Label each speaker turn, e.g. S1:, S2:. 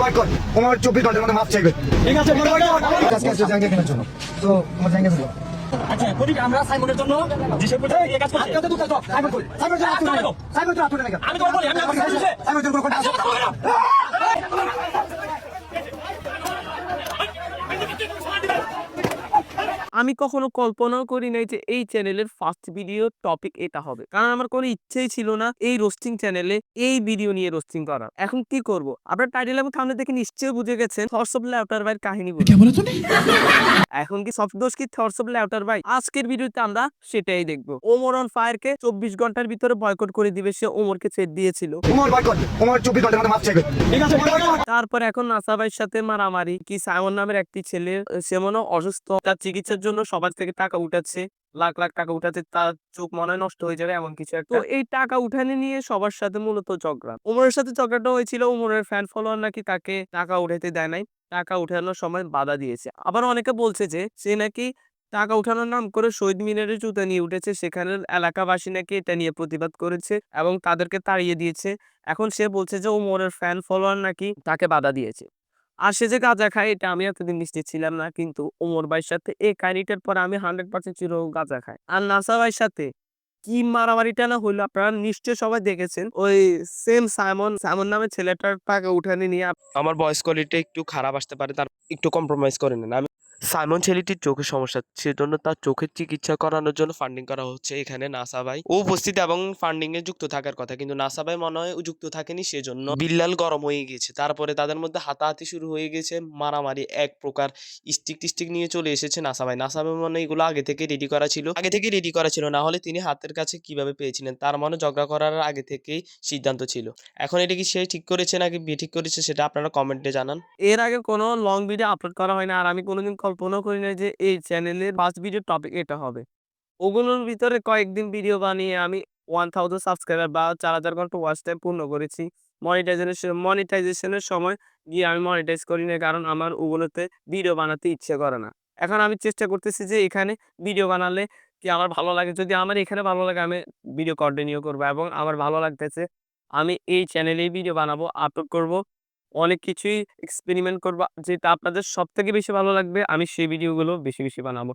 S1: Boycott Omar চব্বিশ ঘণ্টার মধ্যে মাপ চাইবে
S2: ঠিক আছে
S1: আজকে আসছে জায়গা কেনার জন্য তো আমার জায়গা দিল
S2: আচ্ছা করি আমরা সাইমনের জন্য যেসব কোথায় এই কাজ করছি
S1: আজকে তো আতুরে আতুরে
S2: আমি তো বলি আমি আপনাকে
S1: কোনো
S3: আমি কখনো কল্পনাও করি নাই যে এই চ্যানেলের ফার্স্ট ভিডিও টপিক এটা হবে। কারণ আমার কোনো ইচ্ছেই ছিল না এই রোস্টিং চ্যানেলে এই ভিডিও নিয়ে রোস্টিং করা। এখন কি করব? আপনার টাইটেল এবং থামলে দেখে নিশ্চয়ই বুঝে গেছেন। হোয়াটসঅ্যাপ ভাইয়ের কাহিনী বলে এখন কি সব দোষ কি থর্স অফ ল্যাউটার ভাই? আজকের ভিডিওতে আমরা সেটাই দেখব। ওমর অন ফায়ারকে চব্বিশ ঘণ্টার ভিতরে বয়কট করে দিবে সে ওমরকে ছেড়ে দিয়েছিল।
S1: ওমর বয়কট ওমর চব্বিশ ঘণ্টার মধ্যে মাপ চাইবে।
S2: ঠিক আছে
S3: তারপর এখন নাসা ভাইয়ের সাথে মারামারি। কি সাইমন নামের একটি ছেলে সে মনে অসুস্থ। তার চিকিৎসার জন্য সবার থেকে টাকা উঠাচ্ছে। লাখ লাখ টাকা উঠাতে তার চোখ মনে হয় নষ্ট হয়ে যাবে এমন কিছু একটা। তো এই টাকা উঠানে নিয়ে সবার সাথে মূলত ঝগড়া। উমরের সাথে ঝগড়াটা হয়েছিল উমরের ফ্যান ফলোয়ার নাকি তাকে টাকা উঠাতে দেয় নাই। টাকা উঠানোর সময় বাধা দিয়েছে। আবার অনেকে বলছে যে সে নাকি টাকা উঠানোর নাম করে শহীদ মিনারে জুতা নিয়ে উঠেছে সেখানের এলাকাবাসী নাকি এটা নিয়ে প্রতিবাদ করেছে এবং তাদেরকে তাড়িয়ে দিয়েছে। এখন সে বলছে যে ওমরের ফ্যান ফলোয়ার নাকি তাকে বাধা দিয়েছে। আর সে যে গাঁজা খায়, এটা আমি এতদিন নিশ্চিত ছিলাম না। কিন্তু ওমর ভাইয়ের সাথে এই কাহিনীটার পর আমি হান্ড্রেড পার্সেন্ট চির গাঁজা খাই। আর নাসা ভাইয়ের সাথে কি মারামারিটা না হইল, আপনারা নিশ্চয় সবাই দেখেছেন। ওই সেম সাইমন সাইমন নামে ছেলেটার টাকা উঠানে নিয়ে
S4: আমার বয়স কোয়ালিটি একটু খারাপ আসতে পারে, তার একটু কম্প্রোমাইজ করে নেন। সাইমন ছেলেটির চোখের সমস্যা। সেজন্য তার চোখের চিকিৎসা করানোর জন্য ফান্ডিং করা হচ্ছে এখানে নাসা ভাই। উপস্থিত এবং ফান্ডিং এ যুক্ত থাকার কথা, কিন্তু নাসা ভাই মনে হয় যুক্ত থাকেনি সেজন্য বিল্লাল গরম হয়ে গেছে। তারপরে তাদের মধ্যে হাতাহাতি শুরু হয়ে গেছে, মারামারি এক প্রকার স্টিক টিস্টিক নিয়ে চলে এসেছে নাসা ভাই। নাসা ভাই মনে এগুলো আগে থেকে রেডি করা ছিল। আগে থেকে রেডি করা ছিল, না হলে তিনি হাতের কাছে কীভাবে পেয়েছিলেন তার মানে ঝগড়া করার আগে থেকেই সিদ্ধান্ত ছিল। এখন এটা কি সে ঠিক করেছে নাকি বিয়ে ঠিক করেছে সেটা আপনারা কমেন্টে জানান।
S3: এর আগে কোনো লং ভিডিও আপলোড করা হয় না আর আমি কোনোদিন কল্পনাও করি না যে এই চ্যানেলের ফার্স্ট ভিডিও টপিক এটা হবে। ওগুলোর ভিতরে কয়েকদিন ভিডিও বানিয়ে আমি ওয়ান থাউজেন্ড সাবস্ক্রাইবার বা চার হাজার ঘণ্টা ওয়াচ টাইম পূর্ণ করেছি। মনিটাইজেশনের মনিটাইজেশনের সময় গিয়ে আমি মনিটাইজ করি না কারণ আমার ওগুলোতে ভিডিও বানাতে ইচ্ছে করে না। এখন আমি চেষ্টা করতেছি যে এখানে ভিডিও বানালে কি আমার ভালো লাগে? যদি আমার এখানে ভালো লাগে আমি ভিডিও কন্টিনিউ করব এবং আমার ভালো লাগতেছে আমি এই চ্যানেলেই ভিডিও বানাবো আপলোড করব। অনেক কিছুই এক্সপেরিমেন্ট করব। যেটা আপনাদের সব থেকে বেশি ভালো লাগবে, আমি সেই ভিডিওগুলো বেশি বেশি বানাবো।